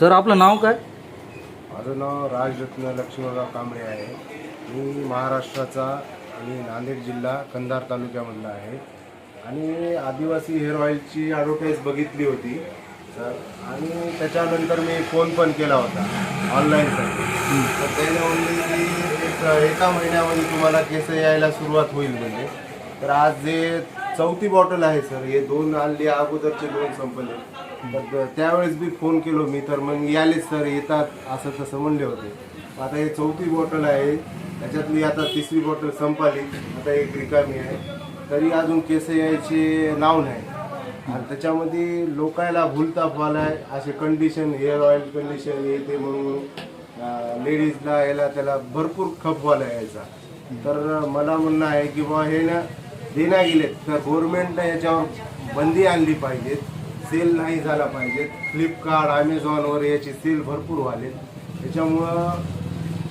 Sir आपलं नाव काय? माझं नाव राजरत्न लक्ष्मणराव कांबळे आहे. मी महाराष्ट्राचा आणि नांदेड जिल्हा कंधार तालुक्यामधला आहे. आणि आदिवासी हेअर ऑइलची ॲडव्हर्टाईज बघितली होती सर. आणि त्याच्यानंतर मी फोन पण केला होता ऑनलाईनसाठी तर त्याने म्हणले की एक एका महिन्यामध्ये तुम्हाला केस यायला सुरुवात होईल म्हणजे. तर आज जे चौथी बॉटल आहे सर हे दोन आणली अगोदरचे दोन संपले. तर त्यावेळेस बी फोन केलो मी तर मग यालेच सर येतात असं तसं म्हणले होते. आता हे चौथी बॉटल आहे त्याच्यातली आता तिसरी बॉटल संपाली आता एक रिकामी आहे. तरी अजून केस यायचे नाव नाही. आणि त्याच्यामध्ये लोकायला भूलताप आहे असे कंडिशन हेअर ऑइल कंडिशन हे ते म्हणून लेडीजला याला त्याला भरपूर खपवाला यायचा. तर मला म्हणणं आहे की बा हे ना देण्या गेलेत तर गव्हर्मेंटनं याच्यावर बंदी आणली पाहिजेत. सेल नाही झाला पाहिजे. फ्लिपकार्ट अमेझॉनवर याची सेल भरपूर व्हालेत त्याच्यामुळं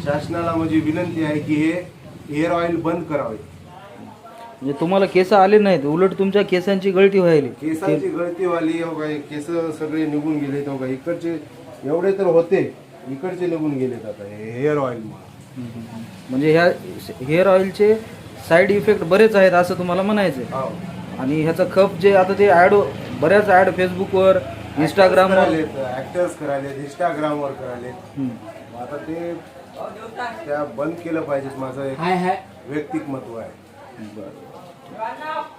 शासनाला माझी विनंती आहे की हे हेअर ऑइल बंद करावे. म्हणजे तुम्हाला केस आले नाहीत उलट तुमच्या केसांची गळती व्हायली. केसांची गळती वाली हो काय केस सगळे निघून गेलेत हो का इकडचे एवढे तर होते इकडचे निघून गेलेत आता हे हेअर ऑइल म्हणजे ह्या हेअर ऑइलचे साईड इफेक्ट बरेच आहेत असं तुम्हाला म्हणायचं आहे. हो. आणि ह्याचा खप जे आता ते ॲड बऱ्याच ॲड फेसबुकवर इंस्टाग्रामवर ऍक्टर्स करायलेत इंस्टाग्रामवर करायलेत मग आता ते त्या बंद केलं पाहिजे माझं एक वैयक्तिक महत्त्व आहे. बरं.